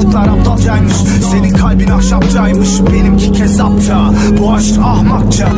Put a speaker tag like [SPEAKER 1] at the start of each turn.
[SPEAKER 1] Alışkanlıklar aptalcaymış Senin kalbin ahşapçaymış. Benimki kesapça Bu aşk ahmakça.